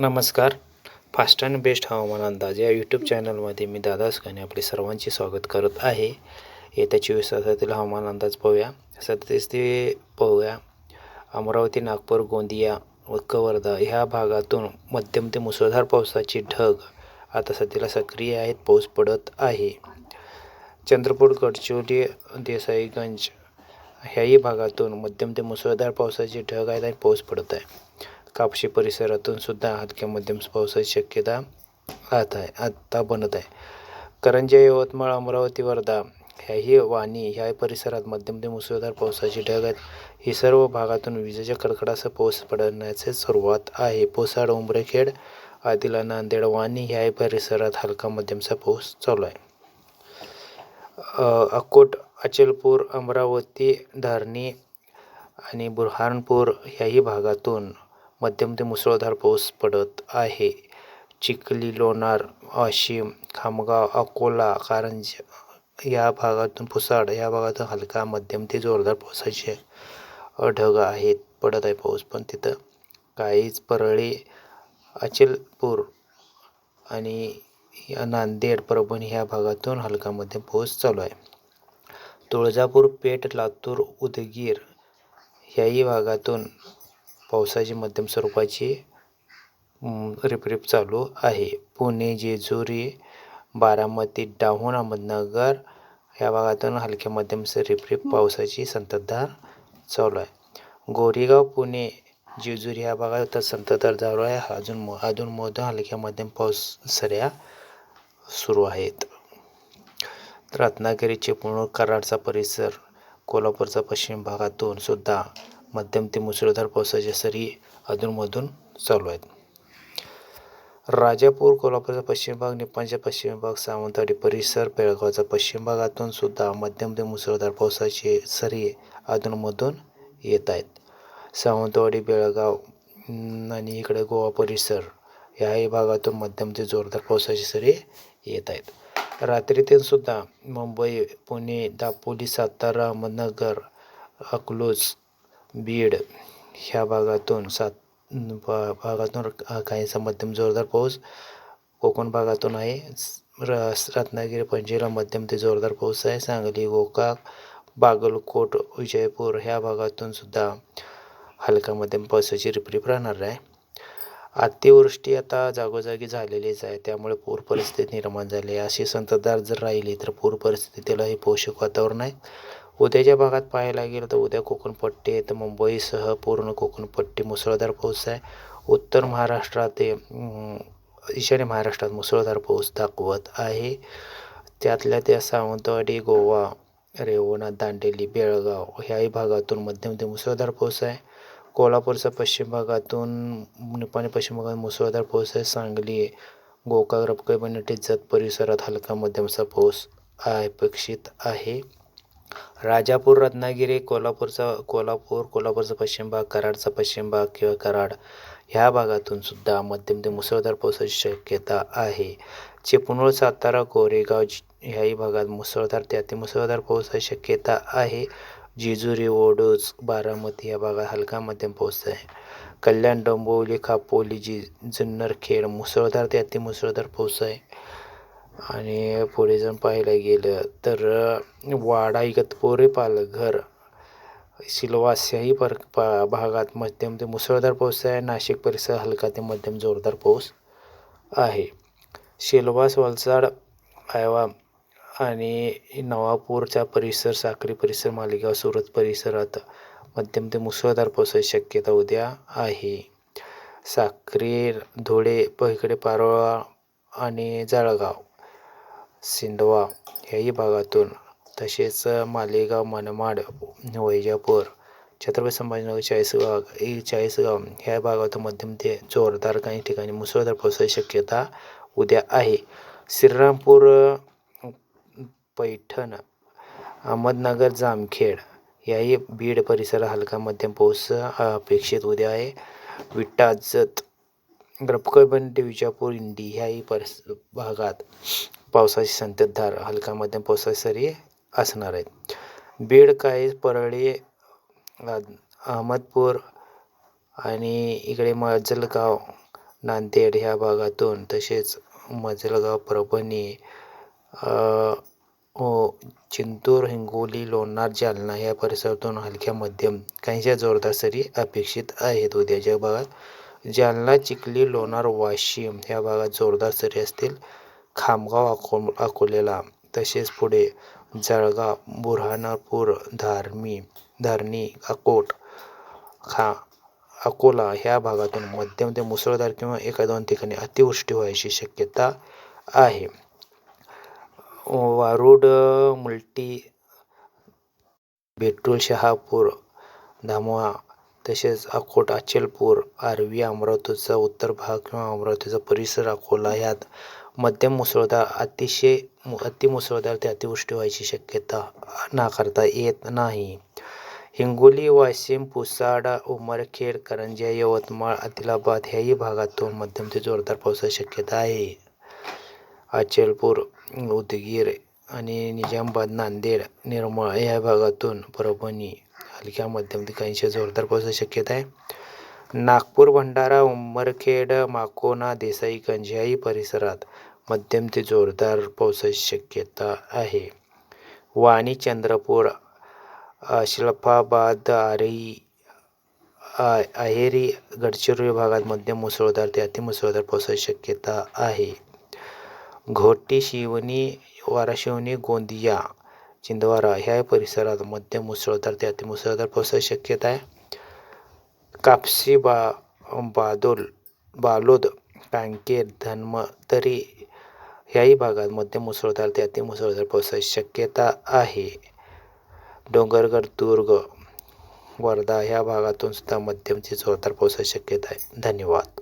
नमस्कार. Fast and best हवामान अंदाज या यूट्यूब चॅनलमध्ये मी दादा असकाने आपले सर्वांचे स्वागत करत आहे. येत्या चोवीस तासातील हवामान अंदाज पाहूया. सध्याच ते पाहूया. अमरावती नागपूर गोंदिया व कवर्धा ह्या भागातून मध्यम ते मुसळधार पावसाची ढग आता सध्याला सक्रिय आहेत पाऊस पडत आहे. चंद्रपूर गडचिरोली देसाईगंज ह्याही भागातून मध्यम ते मुसळधार पावसाची ढग आहेत आणि पाऊस पडत आहे. कापशी परिसरातून सुद्धा हलक्या मध्यम पावसाची शक्यता राहत आहे आत्ता बनत आहे. करंजा यवतमाळ अमरावती वर्धा ह्याही वाणी ह्या परिसरात मध्यम ते मुसळधार पावसाची ढग आहेत. ही सर्व भागातून विजेच्या कडकडासह पाऊस पडण्याचे सुरुवात आहे. पोसाड उंबरेखेड आदिला नांदेड वाणी ह्या परिसरात हलका मध्यमचा पाऊस चालू आहे. अकोट अचलपूर अमरावती धारणी आणि बुरहानपूर ह्याही भागातून मध्यम ते मुसळधार पाऊस पडत आहे. चिखली लोणार वाशिम खामगाव अकोला कारंजा या भागातून पुसाड या भागातून हलका मध्यम ते जोरदार पावसाचे ढग आहेत. पडत आहे पाऊस पण तिथं काहीच परळी अचलपूर आणि या नांदेड परभणी ह्या भागातून हलका मध्यम पाऊस चालू आहे. तुळजापूर पेठ लातूर उदगीर ह्याही भागातून पावसाची मध्यम स्वरूपाची रिपरिप चालू आहे. पुणे जेजुरी बारामती डाहून अहमदनगर या भागातून हलक्या मध्यम रिपरिप पावसाची संततधार चालू आहे. गोरेगाव पुणे जेजुरी या भागात संततधार चालू आहे. अजून अजून अधून हलक्या मध्यम पाऊस सऱ्या सुरू आहेत. रत्नागिरी चिपळूण कराडचा परिसर कोल्हापूरचा पश्चिम भागातून सुद्धा मध्यम ते मुसळधार पावसाच्या सरी अधूनमधून चालू आहेत. राजापूर कोल्हापूरचा पश्चिम भाग निपाणचा पश्चिम भाग सावंतवाडी परिसर बेळगावचा पश्चिम भागातून सुद्धा मध्यम ते मुसळधार पावसाचे सरी अधूनमधून येत आहेत. सावंतवाडी बेळगाव आणि इकडे गोवा परिसर याही भागातून मध्यम ते जोरदार पावसाची सरी येत आहेत. रात्रीतील सुद्धा मुंबई पुणे दापोली सातारा अहमदनगर अकलूज बीड ह्या भागातून सात भा भागातून अ, काहीसा मध्यम जोरदार पाऊस कोकण भागातून आहे. र रत्नागिरी पणजीला मध्यम ते जोरदार पाऊस आहे. सांगली गोकाक बागलकोट विजयपूर ह्या भागातून सुद्धा हलका मध्यम पावसाची रिपरिप राहणार आहे. अतिवृष्टी आता जागोजागी झालेलीच आहे. त्यामुळे पूर परिस्थिती निर्माण झाली आहे. अशी संततधार जर राहिली तर पूर परिस्थितीला हे पोषक वातावरण आहे. उद्याच्या भागात पाहायला गेलं तर उद्या कोकणपट्टी तर मुंबईसह पूर्ण कोकणपट्टी मुसळधार पाऊस आहे. उत्तर महाराष्ट्रात ते ईशान्य महाराष्ट्रात मुसळधार पाऊस दाखवत आहे. त्यातल्या त्या सावंतवाडी गोवा रेवणा दांडेली बेळगाव ह्याही भागातून मध्यम ते मुसळधार पाऊस आहे. कोल्हापूरचा पश्चिम भागातून निपाणी पश्चिम भागात मुसळधार पाऊस आहे. सांगली गोकाक रपकई टिच्चत परिसरात हलका मध्यमचा पाऊस अपेक्षित आहे. राजापूर रत्नागिरी कोल्हापूरचा कोल्हापूर कोल्हापूरचा पश्चिम भाग कराडचा पश्चिम भाग किंवा कराड ह्या भागातून सुद्धा मध्यम ते मुसळधार पावसाची शक्यता आहे. चिपळूण सातारा कोरेगाव ह्याही भागात मुसळधार ते अतिमुसळधार पावसाची शक्यता आहे. जेजुरी ओडोज बारामती या भागात हलका मध्यम पाऊस आहे. कल्याण डोंबिवली खापोली जी जुन्नरखेड मुसळधार ते अतिमुसळधार पाऊस आहे. आणि पुढे जाऊन पाहायला गेलं तर वाडा इगतपुरी पालघर सिल्वास याही पर पा भागात मध्यम ते मुसळधार पाऊस आहे. नाशिक परिसर हलका ते मध्यम जोरदार पाऊस आहे. सिल्वास वलसाड आयवा आणि नवापूरचा परिसर साक्री परिसर मालेगाव सुरत परिसरात मध्यम ते मुसळधार पावसाची शक्यता उद्या आहे. साक्री धुळे प इकडे पारोळा आणि जळगाव. सिंदवा ह्याही भागातून तसेच मालेगाव मनमाड वैजापूर छत्रपती संभाजीनगर चाळीसगाव ही चाळीसगाव ह्या भागातून मध्यम ते जोरदार काही ठिकाणी मुसळधार पावसाची शक्यता उद्या आहे. श्रीरामपूर पैठण अहमदनगर जामखेड याही बीड परिसर हलका मध्यम पाऊस अपेक्षित उद्या आहे. विटाजत रपकळबंडी विजापूर इंडी ह्याही परिस भागात पावसाची संततधार हलका मध्यम पावसाच्या सरी असणार आहेत. बीड काही परळी अहमदपूर आणि इकडे माजलगाव नांदेड ह्या भागातून तसेच मजलगाव परभणी व चिंतूर हो, हिंगोली लोणार जालना या परिसरातून हलक्या मध्यम काहीशा जोरदार सरी अपेक्षित आहेत. उद्याच्या भागात जालना चिखली लोणार वाशिम ह्या भागात जोरदार सरी असतील. खामगाव अको अकोल्याला तसेच पुढे जळगाव बुऱ्हाणपूर धारमी धारणी अकोट खा अकोला ह्या भागातून मध्यम ते मुसळधार किंवा एका दोन ठिकाणी अतिवृष्टी व्हायची शक्यता आहे. वारुड मुलटी बेटूल शहापूर धामोहा तसेच अकोट अचलपूर आर्वी अमरावतीचा उत्तर भाग किंवा अमरावतीचा परिसर अकोला ह्यात मध्यम मुसळधार अतिशय अतिमुसळधार ते अतिवृष्टी व्हायची शक्यता नाकारता येत नाही. हिंगोली वाशिम पुसाड उमरखेड करंजिया यवतमाळ आदिलाबाद ह्याही भागातून मध्यम ते जोरदार पावसाची शक्यता आहे. अचलपूर उदगीर आणि निजामाबाद नांदेड निर्मळ या भागातून परभणी हलक्या मध्यम ते काहीशा जोरदार पावसाची शक्यता आहे. नागपूर भंडारा उमरखेड माकोना देसाईगंज याही परिसरात मध्यम ते जोरदार पावसाची शक्यता आहे. वाणी चंद्रपूर अशलफाबाद आरी अहेरी गडचिरोली भागात मध्यम मुसळधार ते अतिमुसळधार पावसाची शक्यता आहे. घोटी शिवणी वाराशिवणी गोंदिया चिंदवारा ह्या परिसरात मध्यम मुसळधार ते अतिमुसळधार पावसाची शक्यता आहे. कापसी बा बादोल बालोद कांकेर धन्मतरी ह्याही भागात मध्यम मुसळधार ते अतिमुसळधार पावसाची शक्यता आहे. डोंगरगड दुर्ग वर्धा ह्या भागातून सुद्धा मध्यम ते जोरदार पावसाची शक्यता आहे. धन्यवाद.